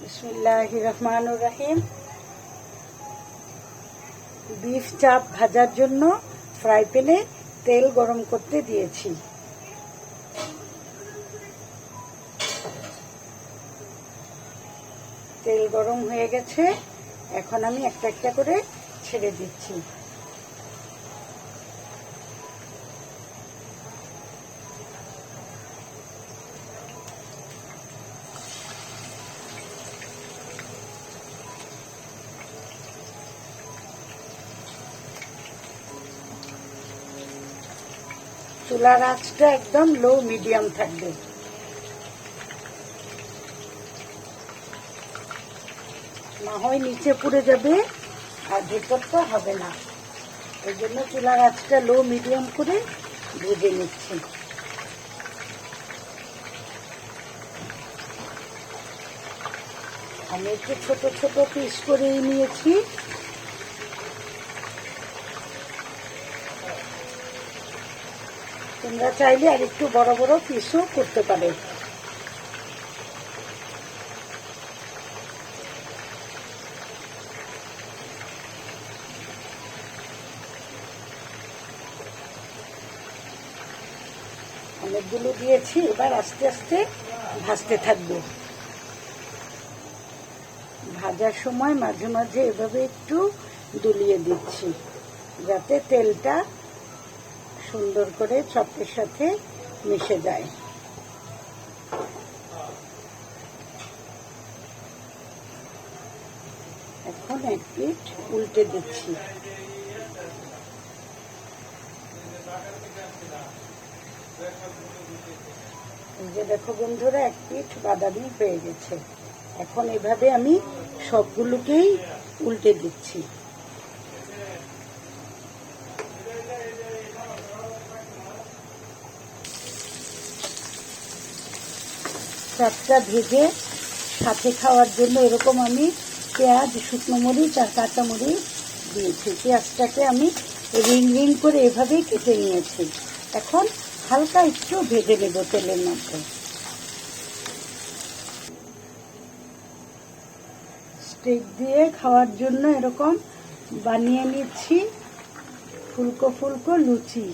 বিসমুল্লাহ রহমানুর রাহিম বিফ চাপ ভাজার জন্য ফ্রাই প্যানে তেল গরম করতে দিয়েছি। তেল গরম হয়ে গেছে, এখন আমি একটা একটা করে ছেড়ে দিচ্ছি। চুলার আঁচটা একদম লো মিডিয়াম থাকবে না হয় নিচে পুড়ে যাবে, আর ভেতরটা হবে না। এই জন্য চুলার আঁচটা লো মিডিয়াম করে ভেজে নিচ্ছি। আমি একটু ছোট ছোট পিস করেই নিয়েছি। তোমরা চাইলে আর একটু বড় বড় পিসও করতে পারো। অনেকগুলো দিয়েছি, এবার আস্তে আস্তে ভাজতে থাকব। ভাজার সময় মাঝে মাঝে এভাবে একটু দুলিয়ে দিচ্ছি, যাতে তেলটা সুন্দর করে চপের সাথে মিশে যায়। এখন এক পিঠ উল্টে দিচ্ছি। যে দেখো বন্ধুরা, এক পিঠ বাদামি হয়ে গেছে। এখন এভাবে আমি সবগুলোকেই উল্টে দিচ্ছি। চাপটা ভেজে সাথে খাওয়ার জন্য এরকম আমি পেঁয়াজ, শুকনো মরিচ আর কাঁচা মরিচ দিয়েছি। পেঁয়াজটাকে আমি রিং রিং করে এভাবেই কেটে নিয়েছি। এখন হালকা একটু ভেজে নেব তেলের মধ্যে। স্টেক দিয়ে খাওয়ার জন্য এরকম বানিয়ে নিচ্ছি। ফুলকো ফুলকো লুচি।